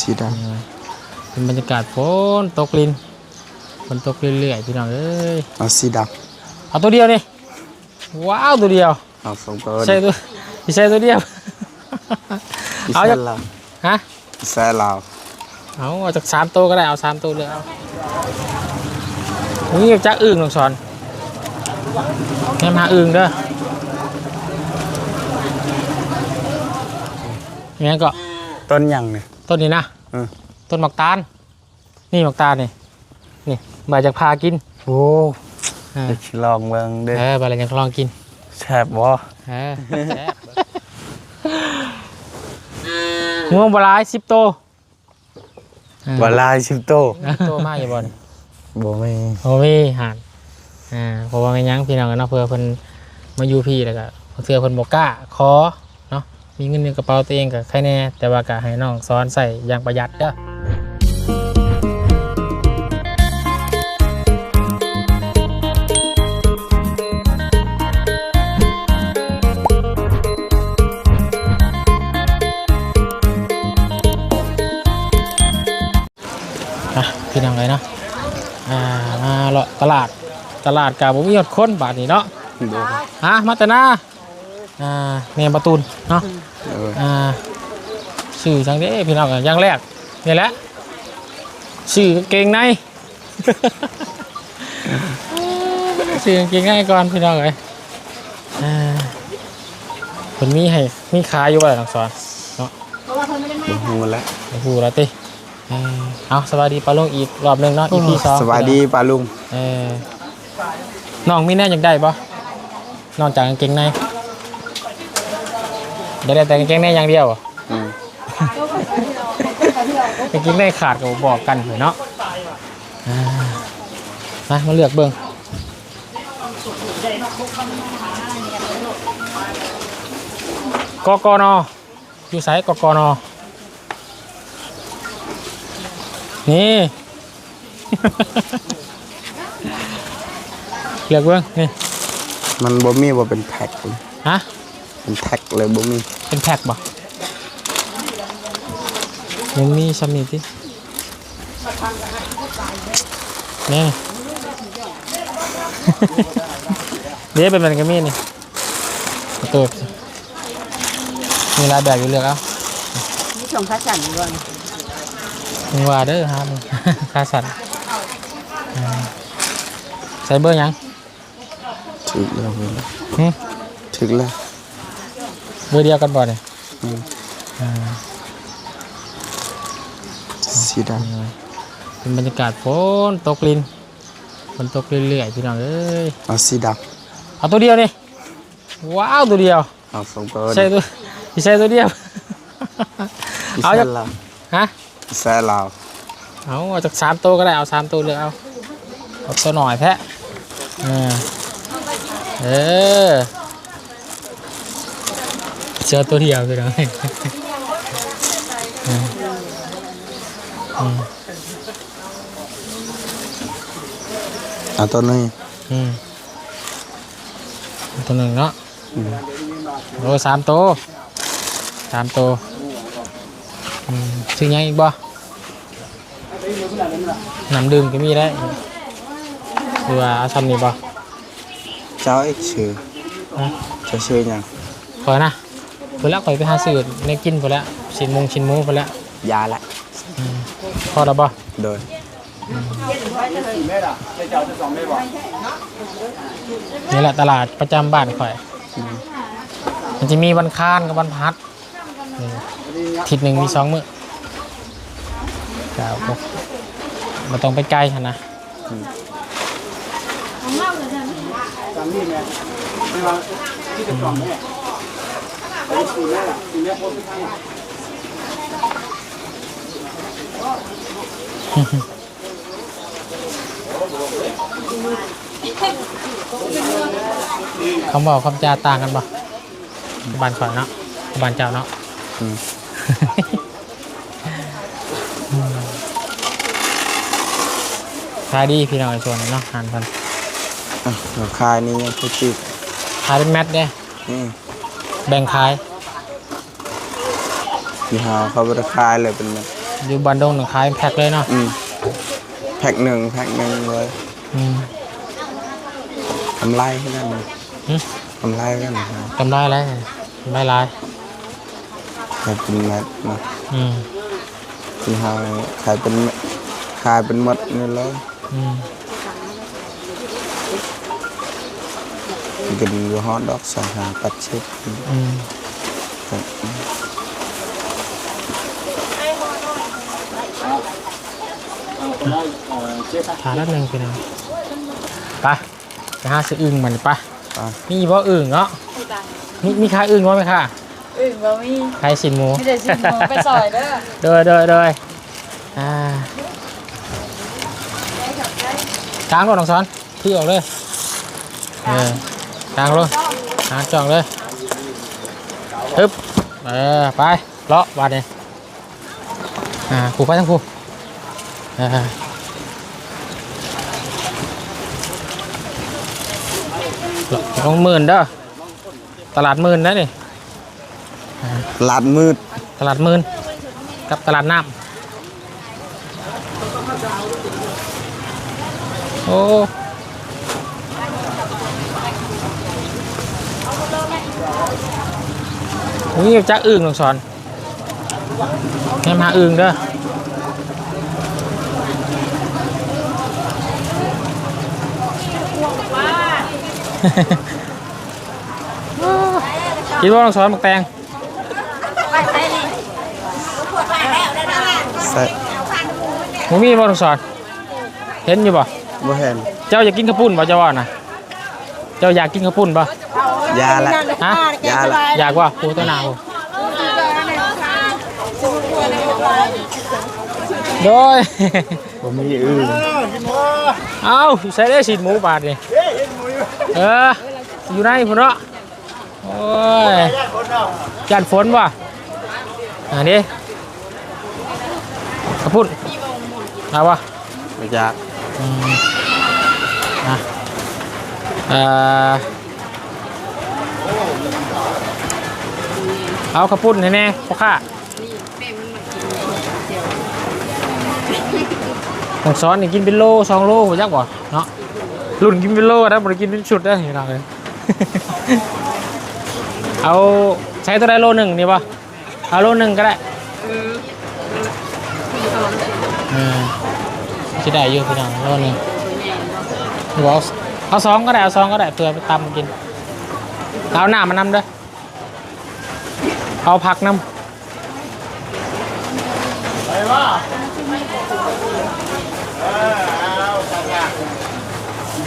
สีดเป็นบรรยากาศฝนตกลินฝนตกเรื่อยๆพี่น้องเอ้ยำเอาสีดเอาตัวเดียวนี่ว้าวตัวเดียวำเอาสองตัวใช่ตัวใช่ตัวเดียวอีเอาแซ่จากลาวฮะอีแซ่ลาวเอาเอาจากสามตัวก็ได้เอาสามตัวเลยเอานี่จักอึ่งลองสอนแม่มาอึ่งเด้อเนี่ยก็ต้นหยังเนี่ย ต้นนี้นะเออ ต้นหมากตาล นี่หมากตาลนี่นี่ใบจากพากินโอ้เออเดี๋ยวสิลองเบิ่งเด้อเออใบอะไรยังลองกินแซ่บบ่เออแซ่บง่วงบหลายสิบโตวเออบ่ลายสิบโตโตมากอย่าบอล บ่มีโอ้มีหานอ่าเพราะว่าไม่ยั้งพี่น้องกันเนาะเพื่อเพิ่นมาอยู่พี่แล้วก็เพื่อเพิ่นบอกกล้าขอเนาะ มีเงินในกระเป๋าตัวเองกับใครแน่ แต่ว่าก็ให้น้องซ้อนใส่อย่างประหยัดเด้ออะพี่น้องเลยเนาะอ่ามาเลาะตลาดตลาดกับผมมีหดคนบาทนี้เนาะเด้อฮะมาแต่หน้าอ่าเมียประตูนเนาะเอออ่าชื่อจังเด้พี่น้องกันอย่างแรกนี่แหละชื่อกางเกงในชื่อกางเกงในก่อนพี่น้องเลยอ่าคนมีให้มีขายอยู่บ่ล่ะน้องสอนบ่ฮู้แล้วโอ้โหแล้วติเออเอาสวัสดีปลาลุงอีกรอบหนึ่งเนาะอีพีสองสวัสดีป้าลุงเออน้องมีแน่อยากได้ปะนอกจากกางเกงใน ได้แต่กางเกงในอย่างเดียวเหรออืมกางเกงในขาดก็บอกกันเถอะเนาะอ่ามามาเลือกเบิ่งกกนอยู่ไสกกนนี่ เลือกเบิ่งนี่มันบ่มีบ่เป็นแพ็คเลยฮะ เป็นแพ็คเลยบ่มีเป็นแพ็คบ่ยังมีซัมนี่ที่นี่ เดี๋ยวเป็นมันก็มีนี่ประตูมีหลายแบบอยู่เลือกเอานี่ชมพระจันทร์ด้วยมึงว่าเด้อฮะมึงค่าสัตว์อ่าใส่เบอร์หยังถึกแล้วเว้ยหึถึกแล้ว เบอร์เดียวกันบ่เนี่ยอืมอ่าสีดเป็นบรรยากาศฝนตกลินฝนตกเรื่อยๆพี่น้องเอ้ยำเอาสีดเอาตัวเดียวนี่ว้าวตัวเดียวำเอาสองตัวใช่ตัวใช่ตัวเดียวอีเอาแซ่จากลาวฮะอีแซ่ลาวเอาเอาจากสามตัวก็ได้เอาสามตัวเลยเอาเอาตัวหน่อยแพะเออ เออเจอตัวเดียวพี่น้องอืมอืมเอาตัวนี้อืมตัวหนึ่งเนาะอืมโอ้สามตัวสามตัวอืมซื้อยังอีกบ่น้ำดื่มก็มีได้หรือว่าเอาซ้ำนี่บ่เจ้าเอ็กชื่อฮะเจะชื่อหยังคอยนะเพิ่นแล้วคอยไปหาซื้อในกินพอแล้วชิ้นมงชิ้นหมูพอแล้วยาละพอแล้วบ่โดยนี่แหละตลาดประจำบ้านข่อย มันจะมีวันค้านกับวันพัดนี่อาทิศหนึ่งมีสองมื้อครับผมมันต้องไปไกลขนาดนะ คำบอกคำจาต่างกันปะบ้านข่อยเนาะบ้านเจ้าเนาะอืมขายดีพี่น้องในส่วนนี้เนาะหานพันอะราคานี้ยังพูดจิกขายเป็นแมตเด้นี่ แบ่งขายยี่ห้อเขาบราคายเลยเป็นแบบออยู่บ้านดงหนองคายแพ็คเลยเนาะอืมแพ็คหนึ่งแพ็คหนึ่งเลยอืมกำไรให้กันนะหึกำไรกันนะกำไรแล้วกำไรหลายขายเป็นเม็ดนะอืมที่ห้างขายเป็นเม็ดขายเป็นเม็ดนี่เลย อืม กินอยู่ฮอตดอกสองหาปัดชิปอืมขาละหนึ่งพี่น้องไปไปหาซื้ออึ่งมันไปอะมีบ่อึ่งเนาะมีมีขาอึ่งบ่ไหมค่ะอื่นบ่มีขายสินหมูไม่ได้สิหมูไปซอยเด้อเดยเดยเดยอ่ากลางรถน้องสอนพี่ออกเลยเออ กลางรถกลางจ่องเลยฮึบเออไปเลาะบาดเนี่ยอ่าผูกไปทั้งผูกอ่าลงหมื่นเด้อตลาดหมื่นนะนี่ลาดมืดตลาดหมื่นกับตลาดน้ำโอ้ นี่จักอึ่งหลวงสอนแม่มาอึ่งเด้อกินว่าหลวงสอนหมักแตงใส่หมูมีบ่หลวงสอนเห็นอยู่บ่บ่เห็นเจ้าอยากกินข้าวปุ้นบ่เจ้าว่านะเจ้าอยากกินข้าวปุ้นบ่ ยาละฮะยาละอยากว่าปูตัวหนาวโดยบ่มีอื่นเอาใส่ได้สิหมูบาทนี่เอออยู่ในพุ่นเนาะโอ้ยจันฝนว่ะอันนี้ข้าวปุ้นเอาวะบ่อยากอืม เอาข้าวปุ้นให้แน่พ่อข้าของซ้อนนี่กินเป็นโลสองโลหัวจักบ่เนาะรุ่นกินเป็นโลนะบ่ได้กินเป็นชุดได้เห็นเราเลยเอาใช้ตัวได้โลหนึ่งนี่ป่ะเอาโลหนึ่งก็ได้อืมจะได้อยู่พี่น้องโลหนึ่งเอาสองก็ได้เอาสองก็ได้เพื่อไปตำกินเอาหน้ามานำด้อ เอาผักนำ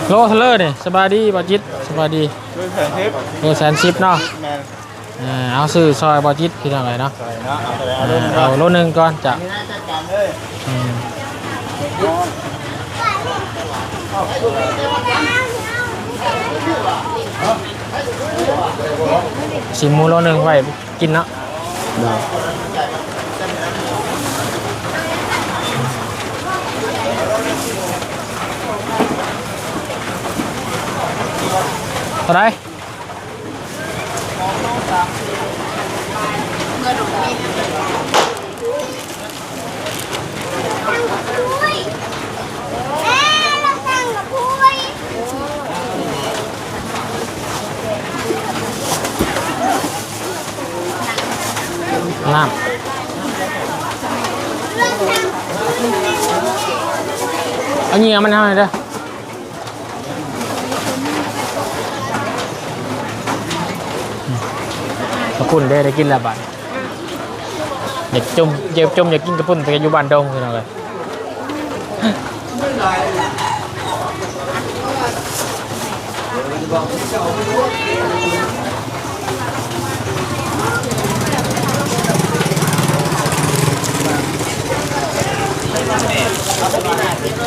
โลเทเลอร์นี่สบายดีบาจิตสบายดีด้วยแสนทิพย์โลแสนชิปเนาะแม่นเออเอาซื้อซอยบาจิตพี่น้องเลยเนาะใส่เนาะเอาไปเอเอาอเอาโลหนึ่งก่อนจะมีหน้าจัดการเลยอืม สิหมูโลหนึ่งไว้กินเนาะได้เท่าไหรน้ น้ำเอาเงี้ยมันทำไมเด้อกระปุ่นได้ได้กินแล้วบัดอยากจมอยากจมอยากกินกระปุ่นแต่อยู่บ้านดงคืออาเลย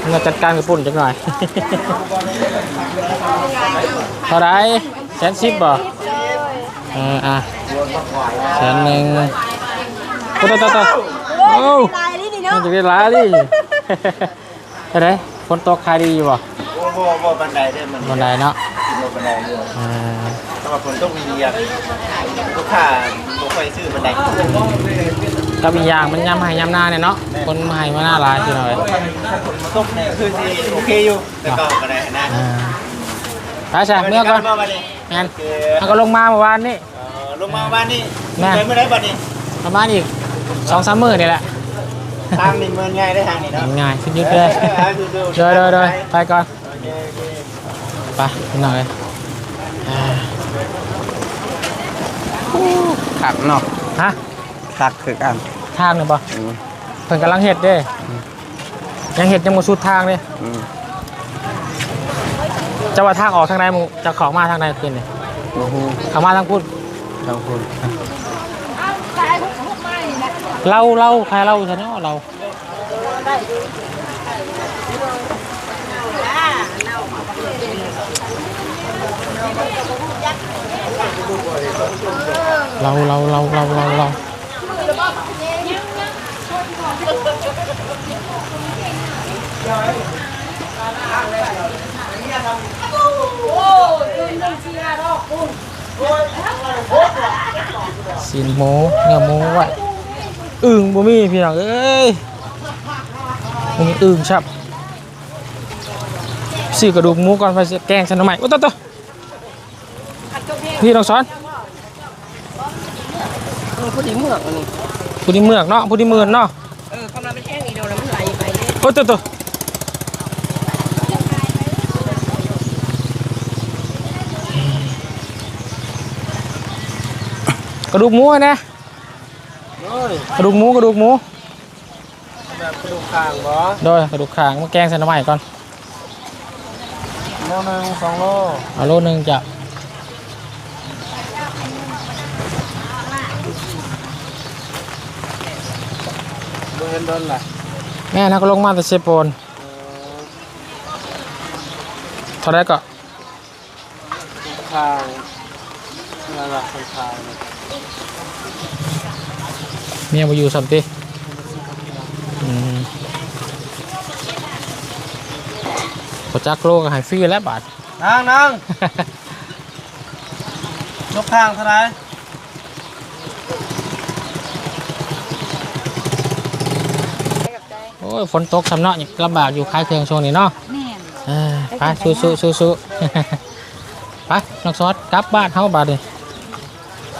เคอ้าวน้องซ้อนกระปุ่นมาจัดการกับปุ่นจักหน่อย เท่าไหรแสนสิบบ่เอออะแสนหนึ่งโอ้ตัวตัวตัวโอ้ลายนี่นี่มัเนาะนจะได้หลายดิเท่าไหรฝนตกขายดีอยู่บ่โอ้โหบ่บันไดเด้อมันบนไดเนาะบ่บันไดเด้ออ่าถ้าว่าฝนตกมีเรียกลูกค้าบ่ค่อยซื้อบันได ก็มีอย่างมันย้ำให้ย้ำหน้าเนี่ยเนาะคนมาให้มาหน้าร้านสิหน่อยถ้าฝนมาตกเนี่ยคือสิโอเคอยู่แต่ก็บันไดนะอ่าไปใช่เมื่อก่อนมาบัดนี้แม่นคือเอาก็ลงมาเมื่อวานนี่เอ่อลงมาบ้านนี่แม่เดินไม่ได้บัดนี้ประมาณอีกสองสามมื้อนี่แหละทางนี่เมือนง่ายได้ทางนี่เนาะง่ายๆสุดยุดเลยออดูดูเดินเดินเดินไปก่อนโอเคโอเคไปนิดหน่อยอ่าขักเนาะฮะ ขักคือกันทางเนี่ยบ่อืมเพิ่นกำลังเห็ดเด้ยังเห็ดยังบ่สุดทางเด้อืมจะว่าทางออกทางใดหมู่จะเข้ามาทางใดขึ้นนี่โอ้โหเข้ามาทางพุทธทั้งคนเราเราใครเราซะเนาะเราเราเราเราเราเราเรา สินหมูเนื้อหมูไว้อึ่งบ่มีพี่น้องเอ้ยบ่มีอึ่งชับซื้อกระดูกหมูก่อนไปสิแกงฉันทำไมโอ้ตัวตัวพี่น้องสอนผู้ที่เมืองอันนี้ผู้ที่เมือกเนาะผู้ที่เมือนเนาะเออกำลังเป็นแห้งอีกเดียวแล้วมันไหลไปเนี่ยโอ้ตัวตัว กระดูกหมูนะโอ้ยกระดูกหมูกระดูกหมูแบบกระดูกข้างบ่โดยกระดูกขางมาแกงใส่น้ำใหม่ก่อนโลนึงสองโลเอาโลหนึงจะบ่เห็นโดนล่ะแม่นะก็ลงมาแต่เชฟโปนเท่าไรก็ข้างนั่นล่ะข้างข้าง เมียมาอยู่สัมติอืมพอจักโลก็ใหายฟรีแล้วบาทนางนางยกข้างเท่าไหร่โอ้ยฝนตกสำเนาะลำบากอยู่คลายเครื่องช่วงนี้เนาะแม่นเอ้ยไปสู้สู้สู้สู้ไปน้องซอสกลับบ้านเฮาบาดนี่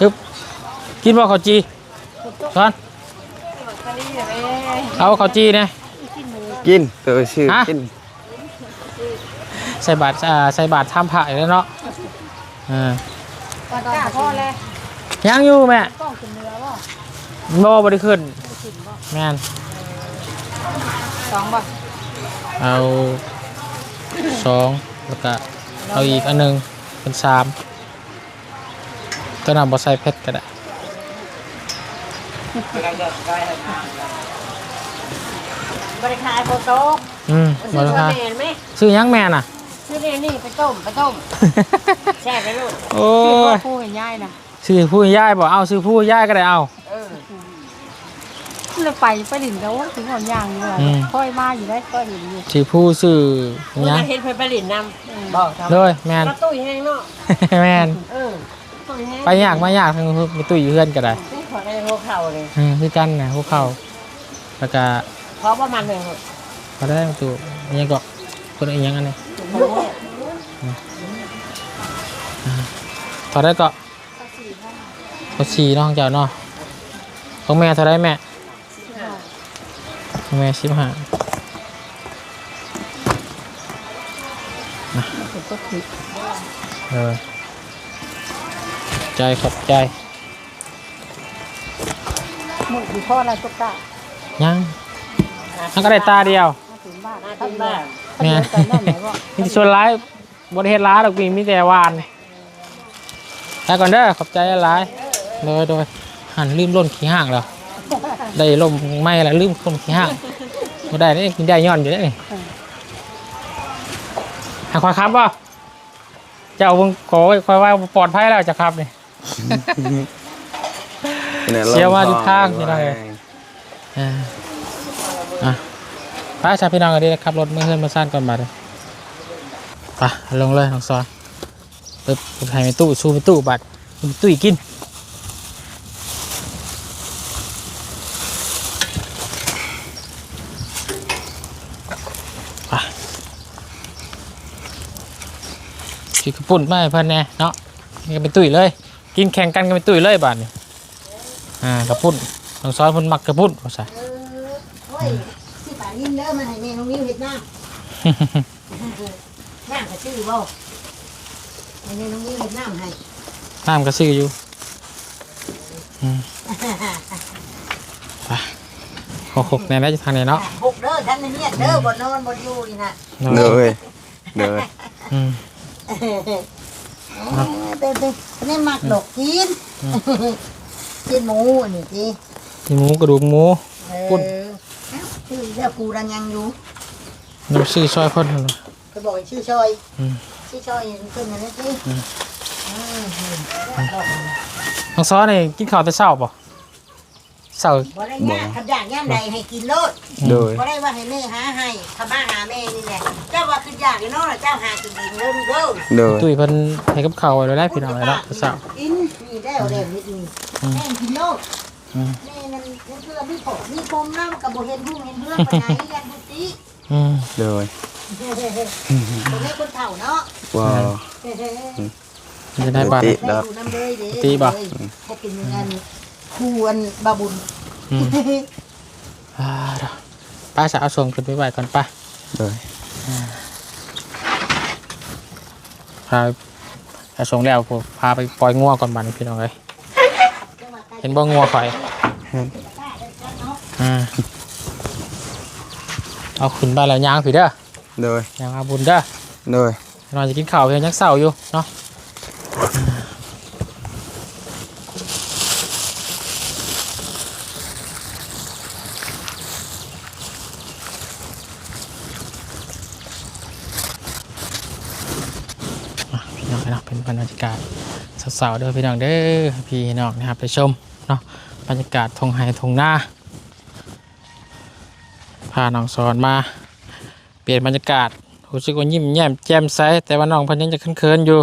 ฮึบกินบ่ข้าวจี ซอนเอาข้าวจีเนี่ยกินตัวชื่อฮะกินใส่บาตรอ่าใส่บาตรทำพระอีกแล้วเนาะอ่าตอนกพ่อแล้วยังอยู่แม่กล้องขึ้นเรือบ่บ่บ่ได้ขึ้นแม่นสองบ่เอาสองแล้วก็เอาอีกอันหนึงเป็นสามตัวนั้นบ่ใส่เพชรก็ได้ บริการโฟโต้อืมซื้บ่อต้องมาหาแมนไหมซื้อยังแม่น่ะ ซื้อเนี่ยนี่ไปต้มไปต้มแช่ไปลูกโอ้ยผู้ใหญ่นะซื้อผู้ย่ายบ่เอาซื้อผู้ย่ายก็ได้เอา เออเลยไปไปดินแล้วถึงหอนย่างอยู่เลยอืม ค่อยมาอยู่ได้ก็ดินอยู่ซื้อผู้ซื้อมันหยังจะเห็นเพิ่นไปหลินนำบอกทำเลยแม่นกระตุ้ยแห้งเนาะแม่นเออ ตุ้ยแห้งไปยากมายากทางมีตุ้ยอยู่เฮือนก็ได้นี่ขอได้หัวเข่าเลยอืมคือกันนะพวกเขาแล้วก็เพราะประมาณหนึ่งเขาได้ตัวอันนี้ก็คนอีกอย่างอันนี้เท่าได้ก็ก็สี่เน้องเจ้าเนาะของแม่เท่าได้แม่ของแม่สิบห้านะเออ ใจขอบใจหมดอยู่พ่ออะไรตุ๊กตายังมันก็ได้ตาเดียวมาถึงบ้านหน้าที่บ้านแม่แต่นั่นไหนบ่มีแต่ส่วนร้ายบริเทศร้ายดอกปีมีแต่หวานไปก่อนเด้อขอบใจหลายโดยโดยหันลืมล้นขี้ห่างแล้วได้ลมไม่ละลืมคนขี้ห่างบ่ได้ได้กินได้ย้อนอยู่ได้นี่ให้คอยครับป่ะจะเอาเบิ่งขอไว้คอยว่าปลอดภัยแล้วจะครับนี่นี่ เสียว่าทิศทางนี่ได้อ่าอะไปชาพี่น้องกันดีนะครับรถเมื่อเฮือนมาสั้นก่อนมาเลยไปลงเลยน้องซอนปึ๊บให้ไปตู้ชูไปตู้บัตรตู้อีกกินไปชิกระปุ่นไม่เพิ่นแน่เนาะนี่ก็ไปตุ้ยเลย กินแข่งกันก็ไปตุ้ยเลยบาทนี่อ่ากระปุ่นน้องซอนเพิ่นมักกระปุ่นว่าซะเออโอ้ยสิป่านิ่มเด้อมันให้แม่น้องนิ้วเฮ็ดน้ำน้ำก็ชื่อบ่ให้แม่น้องนิ้วเฮ็ดน้ำให้น้ำก็ซื้ออยู่อืมไปหกหกในนั้นจะทางไหนเนาะหกเด้อท่านเนี่ยเด้อบ่นอนบ่อยู่นี่นะเด้อเว้ยเด้ออืม เต้นๆนี่มักดอกกินกินหมูอันนี้สิมีหมูกระดูกหมูเออปุ่นเอ้าชื่อเรียกกูรังยังอยู่น้ำซื้อซอยเพ่นหั่นล่ะเขาบอกให้ชื่อชอยอืมชื่อชอยขึ้นมาแล้วสิอืมน้องซอนี่กินข้าวแต่เช้าป่ะ เช้าบ่ได้ยากขับยากย่ำใดให้กินโลดเด้อบ่ได้ว่าให้แม่หาให้ทำมาหาแม่นี่แหละเจ้าว่าขึ้นยากอยู่เนาะเจ้าหากินเองเด้อลูกเด้อเด้อตุ้ยเพิ่นให้กับข้าวไว้แล้วได้พี่น้องเลยเนาะแต่เช้ากินนี่ได้เอาแล้วนิดนึงอืมแม่กินโลดอืมแม่นั่นนั่นคือมีผมมีปมน้ำกับบ่เห็นหุ่งเห็นเรื่องปานไหนยันบุตรีอืมเด้อบ่ได้คนเฒ่าเนาะว้าวมันจะได้บาทติได้อยู่น้ำเลยเด้ตีบ่เขาเป็นเงิน ควรบาบุญอืม อ่าเดี๋ยวป้าจะเอาส่งขึ้นไปไหวก่อนป้าเด้อพาเอาส่งแล้วผมพาไปปล่อยงัวก่อนบัดนพี่น้องเลยเห็นบ่งัวข่อยอ่าเอาขึ้นบ้านแล้วย่างผีเด้อเด้อยังอาบุญเด้อเด้อนอนจะกินข้าวเพียงยักเศร้าอยู่เนาะอะพี่น้องเนาะเป็นบรรยากาศ สาวเด้อพี่น้องเด้อพี่น้องนะครับไปชมเนาะบรรยากาศทงไฮทงหน้าพาน้องสอนมา เปลี่ยนบรรยากาศรู้สึกว่ายิ้มแย้มแจ่มใสแต่ว่าน้องพันยังจะเขินๆอยู่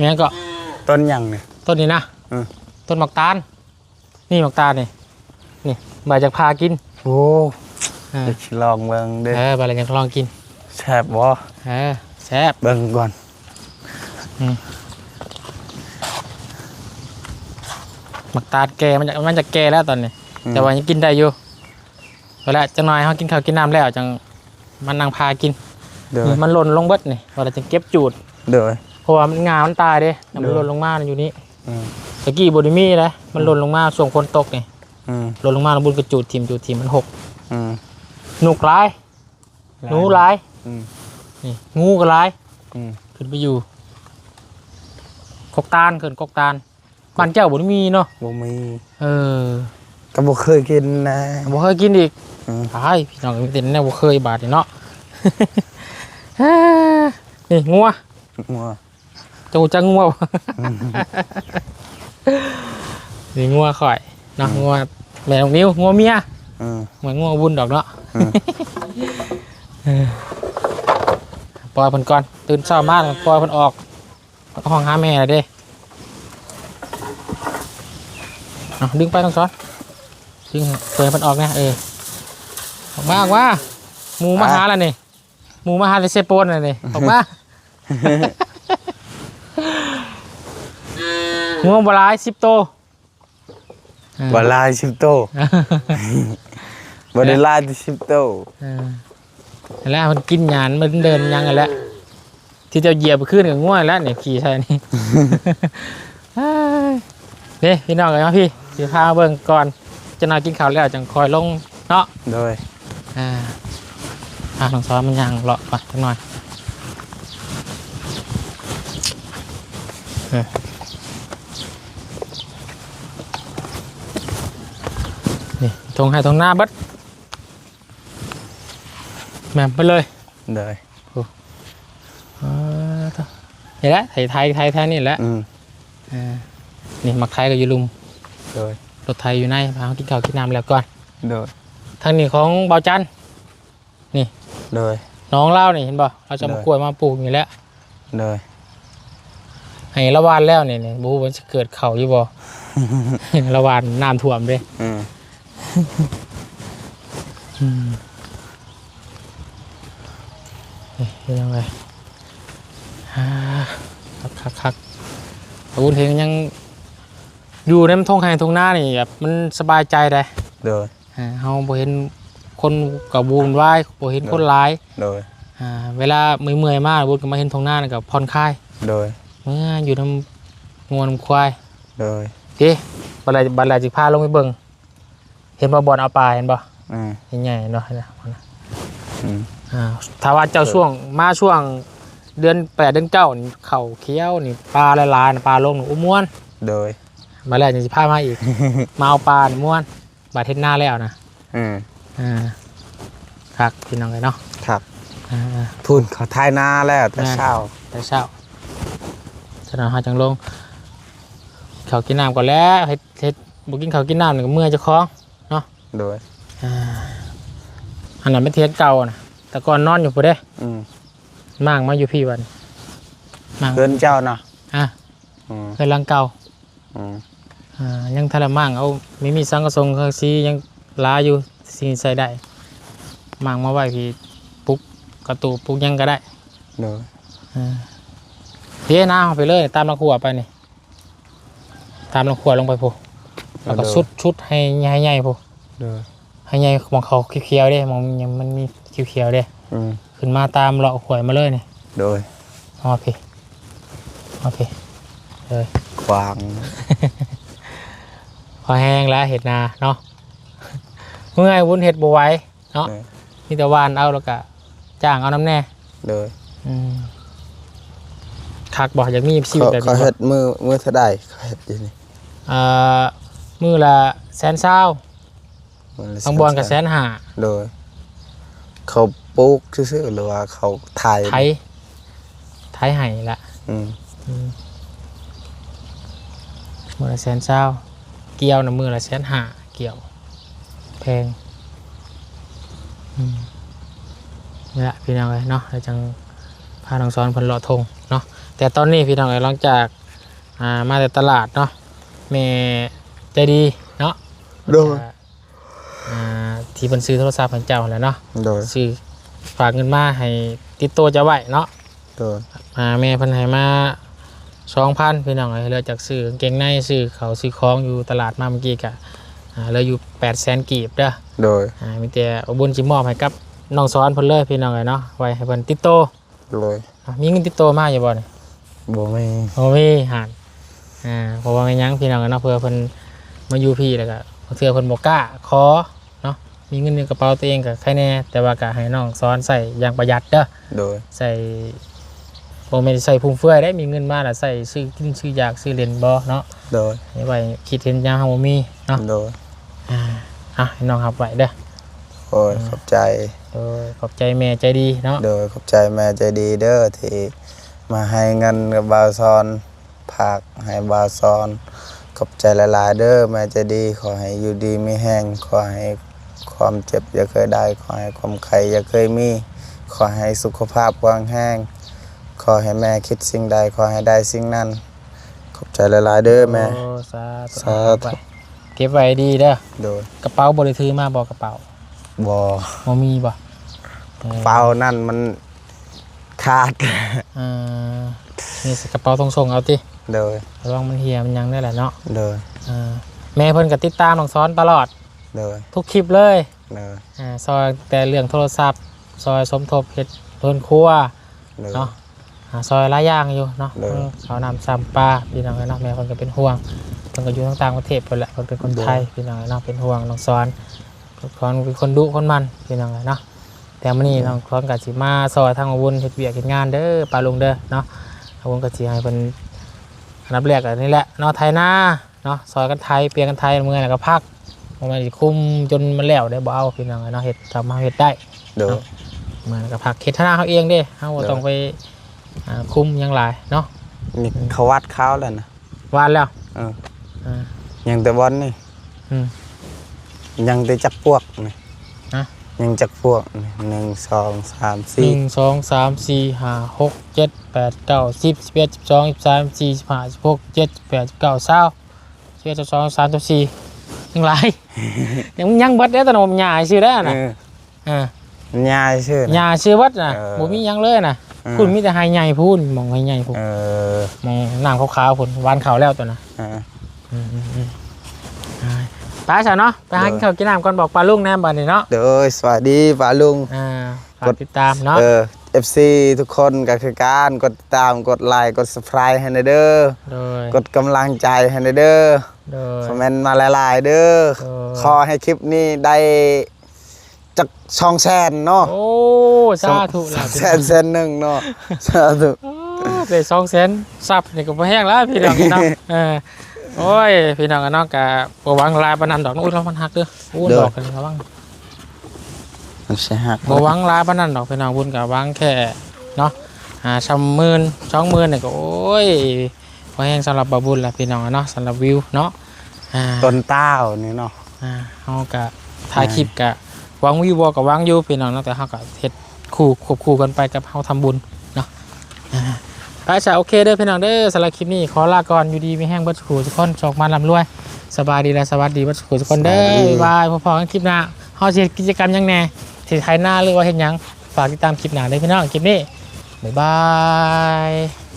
อืมงั้นก็ต้นหยังเนี่ย ต้นนี้นะอืม ต้นหมากตาล นี่หมากตาลนี่นี่ใบจากพากินโอ้เออจะสิลองเบิ่งเด้อเออใบอะไรยังลองกินแซ่บบ่เออแซ่บ เบิ่งก่อนหมักตาลแก่มันจะมันจะแก่แล้วตอนนี้ แต่ว่ายังกินได้อยู่เวลาจะน้อยเขากินข้าวกินน้ำแล้วจังมันนางพากินเด้อนี่มันหล่นลงเบิดนี่เวลาจะเก็บจูดเด้อเพ ราะว่ามันงามันตายเด้แต่มันเด้อหล่นลงมาอยู่นี่อืมตะกี้บไดิมีนะมันหล่นลงมาช่วงฝนตกนี่อืมหล่นลงมาแล้วบุญกระจูดทิมจูดทิมมันหกอืมหนุกร้ายหนูร้ายอืมนี่งูก็ร้ายอืมขึ้นไปอยู่กกตาลขึ้นกกตาลบ้านเจ้าบุมีเนาะบ่มีเออก็บ่เคยกินนะ บ่เคยกินอีกอืมใช่พี่น้องมีแต่แนวบ่เคยบาดนี่เนาะ นี่งัวงัว เจูจังงัวบ่นี่งัวข่อยเนาะงัวแม่น้องนิ้วงัวเมียอืมเหมือนงัวบุญดอกเนาะอืมเออปล่อยเพิ่นก่อนตื่นเช้ามาแล้วปล่อยเพิ่นออกห้องหาแม่เลยเด้เอาดึงไปต้องซ้อนดึงเปิดเพิ่นออกนะเออออกมาออกมาหมูมาหาแล้วนี่หมูมาหาเลยเซโปนเลยนี่ออกมา งัวบหลายสิบโตวเออบ่ลายสิบโตบ่ได้ลายแต่สิบโตเออแล้วมันกินหยานมันเดินยังไงแล้วที่จะเหยียบขึ้นกับง่วยแล้วเนี่ยขี่ใช่นี่เอ้ยนี่พี่น้องเลยนะพี่สิพาเบิ่งก่อนจะนอนกินข้าวแล้วจังคอยลงเนาะโดยอ่าพาน้องซ้อนมันย่างเลาะไปจักหน่อยเออนี่ต รงให้ตรงหน้าเบัดแม่มไปเลยโดยเออเถอะนี่แหละไทยไทยไทยไทยนี่แหละอืมอ่านี่มักไทยกับยูลุมโดยรถไทยอยู่ในพาเขากินข้าวกินน้ำแล้วก่อนโดยทางนี้ของเบาจันโดยน้องเล่านี่เห็นป่ะเราจะมาได้กล้วยมาปลูกอยู่แล้วโดยให้ละวานแล้วเนี่ยเนี่ยบูมันจะเกิดเข่าอยู่บ่ละวานน้ำท่วมเลยอืม นี่เป็นยังไงอ่าคักคักคักอาวุธเฮงยังอยู่ในทงไห้ทงหน้านี่แบบมันสบายใจได้โดยอ่าเฮาบ่เห็นคนกับบูนวายบ่เห็นคนร้ายโดยอ่าเวลาเมื่อยๆมากบูนก็มาเห็นทงหน้านี่ก็ผ่อนคลายโดยเมื่ออยู่น้ำงวนำควายโดยเอ๊ะบัดไรบัดไรจิพาลงไปเบิ่ง เห็นบ่บอลเอาปลาเห็นบ่อืมใหญ่ๆเนาะนะอืมอ่าถ้าว่าเจ้าช่วงมาช่วงเดือนแปดเดือนเก้านี่เข่าเคี้ยวนี่ปลาละลายปลาลงนี่อุ้มม้วน โดย มาแล้วจะสิพามาอีก มาเอาปลานี่ม้วน บาดเทศหน้าแล้วนะอืมอ่าครับพี่น้องเลยเนาะครับอ่าพูนเขาทายนาแล้วแต่แม่เช้า แต่เช้าฉะนั้นหาจังลงเขาวกินน้ำก่อนแล้วเฮ็ดเฮ็ดบ่กินเขาวกินน้ำนี่ก็เมื่อยเจะคล้าของ โดยอ่าอันนั้นเป็นเทียนเก่านะแต่ก่อนนอนอยู่ปุ๊เด้อืมมั่งมาอยู่พี่วันมั่งเกินเจ้าเนาะอะอืมเคยลังเก่าอืมอ่ายังทะเลมั่งเอาไม่มีสังกะสงเครื่องซียังลาอยู่สิ่งใส่ได้มั่งมาไว้พี่ปลุกกระตูปลุกหยังก็ได้โดยอ่าเพี้ยน้าเอาไปเลย ตามลำขวไปนี่ตามลำขวลงไปพูแล้วก็ชุดชุดให้ใหญ่ๆพู โดยให้ใหญ่มองเขาเขียวๆเด้มองยังมันมีเขียวๆเด้อืมขึ้นมาตามเลาะหวยมาเลยนี่โดยเอามาพี่เอามาพี่เลยควางพอแห้งแล้วเห็ดนาเนาะเมื่อยวุ้นเห็ดบไหว้เนาะโดยมีแต่วานเอาแล้วก็จ้างเอาน้ำแน่โดยอืมคักบอกอยากมีชีวิตเขาแบบเขานี้บ่เฮ็ดมือมือเท่าใดเขาเฮ็ดอยู่นี่เอ่อมือละแสนเศร้า มืละบางบอลกับแสนหาโดย เขาปลูกซื่อๆหรือว่าเขาไทยไทยไทยไห้ละอืมอืมมือละแสนเศร้าเกี่ยวนะมือละแสนหาเกี่ยว แพงอืมนี่แหละพี่น้องเลยเนาะเราจังพาน้องซ้อนเพันเลาะทงเนาะแต่ตอนนี้พี่น้องเลยหลังจากอ่ามาแต่ตลาดเนาะแม่ใจดีเนาะโดยอ่า ที่เพิ่นซื้อโทรศัพท์ให้เจ้าแหล้วเนาะโดยซื้อฝากเงินมาให้ติดตัวจะไว้เนาะโดยอ่าแม่เพิ่นให้มาสองพันพี่น้องเอ้ยเหลือจากซื้อกางเกงในซื้อเขาวซื้อของอยู่ตลาดมาเมื่อกี้กะอ่าเหลืออยู่แปดแสนกีบเด้อ โดยอ่ามีแต่เอาบุญจิมอบให้กับน้องซ้อนเพิ่นเลยพี่น้องเอ้ยเนาะไว้ให้เพิ่นติดโตวโดยอะมีเงินติดโตวมาอยู่บ่นี่บ่มีโอ้มีหานอ่าเพราะว่าไงยังพี่น้องเอ้ยเนาะเพื่อเพิ่นมาอยู่พี่แล้วก็เทื่อเพิ่นบ่กล้าขอเนาะ มีเงินในกระเป๋าตัวเองก็ใครแน่ แต่ว่าก็ให้น้องซ้อนใส่อย่างประหยัดเด้อโดยใส่บ่แม่นใส่พุ่มเฟือยได้มีเงินมาแล้วใส่ซื้อกินซื้อยากซื้อเล่นบ่เนาะโดยนี่ไว้คิดเห็นยามเฮาบ่มีเนาะโดยอ่าอะให้น้องรับไว้เด้อโอ้ยขอบใจโดยขอบใจแม่ใจดีเนาะโดยขอบใจแม่ใจดีเด้อที่มาให้เงินกับบาวซอนผักให้บาวซอนขอบใจหลายๆเด้อแม่ใจดีขอให้อยู่ดีไม่แห้งขอให้ ความเจ็บอย่าเคยได้ ขอให้ความไข้อย่าเคยมี ขอให้สุขภาพกว้างแห้ง ขอให้แม่คิดสิ่งใด ขอให้ได้สิ่งนั้น ขอบใจหลายๆเด้อแม่ โอ้สาธุสาธุ เก็บไว้ดีเด้อโดยกระเป๋าบ่ได้ถือมาบ่กระเป๋าบอบ่มีบ่ออเป้านั่นมันขาด อ่านี่สิกระเป๋าทรงๆเอาติโดยระวังมันเหี่ยมันหยังได้แหละเนาะโดย อ่าแม่เพิ่นก็ติดตามน้องซ้อนตลอด โดยทุกคลิปเลยโดยอ่าซอยแต่เรื่องโทรศัพท์ ซอยสมทบเฮ็ดเพิ่นครัวโดย เนาะอ่าซอยหลายอย่างอยู่เนาะเลยเออเขาวนำซ้ำปลาพี่น้องเนาะแม่เพิ่นก็เป็นห่วงเพิ่นก็อยู่ต่างประเทศเพิ่นแหละเพิ่นเป็นคนไทยพี่น้องเนาะเป็นห่วงน้องซ้อนทุกคนเป็นคนดุคนมันพี่น้องเนาะแต่มื้อนี้น้องคอนก็สิมาซอยทางอาวุธเฮ็ดเวียกเฮ็ดงานเด้อปลาลุงเด้อเนาะอาวุธก็สิให้เพิ่น อันดับแรกก็นี่แหละเนาะไถนาเนาะซอยกันไถเปลี่ยนกันไถเมื่อยแล้วก็พัก บ่แม่นสิคุมจนมันแล้วได้บ่เอาพี่น้องเนาะเฮ็ดทำมาเฮ็ดได้ โดยเมื่อยแล้วก็พักเฮ็ดทนาเฮาเองเด้เฮาบ่ต้องไปอ่าคุมหยังหลายเนาะนี่เขาวัดเขาแล้วนะวานแล้วเออ อ่า ยังแต่บอลนี่อืมยังแต่จักพวกนี่ฮะ ยังจักพวกนี่หนึ่งสองสามหสี่ นึ่งสองสามสี่ห้าหกเจ็ดแปดเก้าสิบสิบเอ็ดสิบสองสิบสามสิบสี่สิบห้าสิบหกเจ็ดสิบแปดสิบเก้าเศร้าสิบเอ็ดสิบสองสิบสามสิบสี่ ยังไร ยังยังเบัดได้อตะโนมหยาชื่อได้อเอนะออ่าญาชื่อหยาชื่อวัดนะเออบ่มีหยังเลยนะเออ คุณมีแต่ไฮใหญ่พูนมองไฮใหญ่พูนเออมองน้ำขาวๆพูนวานขาวแล้วตัวนะเออ อืมอืมอืมไปซะเนาะไปหากินข้าวกินน้ำก่อนบอกปลาลุงแน่บัดนี้เนาะเด้อสวัสดีป้าลุง อ่า ฝากติดตามเนาะเออ FC ทุกคนก็คือการกดติดตามกดไลค์กด subscribe ให้หน่อยเด้อ โดย กดกำลังใจให้หน่อยเด้อโดย คอมเมนต์มาหลายๆ เด้อเออ ขอให้คลิปนี้ได้จากช่องแสนเนาะโอ้สาธุสล่ะแสนแสนหนึ่งเนาะสาธุโอ้ได้สองแสนซับนี่ก็บ่แห้งแล้วพี่น้องเนาะเออโอ้ยพี่น้องกันเนาะกะบ่หวังลายปานนั้นดอกอุ้ยเรามันหักเด้ออู้ดอกกันระวัง มันใช่หักบ่หวังลายปานนั้นดอกพี่น้องบุญก็หวังแค่เนาะหาชำหมื่นสองหมื่นนี่ก็โอ้ยบ่แห้งสำหรับบาบุญล่ะพี่น้องเนาะสำหรับวิวเนาะอ่าต้นเต้านี่เนาะอ่าเฮาก็ถ่ายคลิปก็หวังวิวบ่ก็หวังอยู่พี่น้องเนาะแต่เฮาก็เฮ็ดคู่ควบคู่กันไปกับเฮาทำบุญเนาะอ่าไปใช่โอเคเด้อพี่น้องเด้อสำหรับคลิปนี้ขอลาก่อนอยู่ดีไม่แห้งเบัดขู่ทุกคนโชคมาลำรวยสบายดีและสวัสดีเบัดขู่ทุกคนเด้อบ๊ายบายพอๆกันคลิปหน้าเฮาสิเฮ็ดกิจกรรมหยังแหน่ สิท้ายหน้าหรือว่าเห็นยัง ฝากติดตามคลิปหนาเด้อพี่น้องคลิปนี้บ๊ายบาย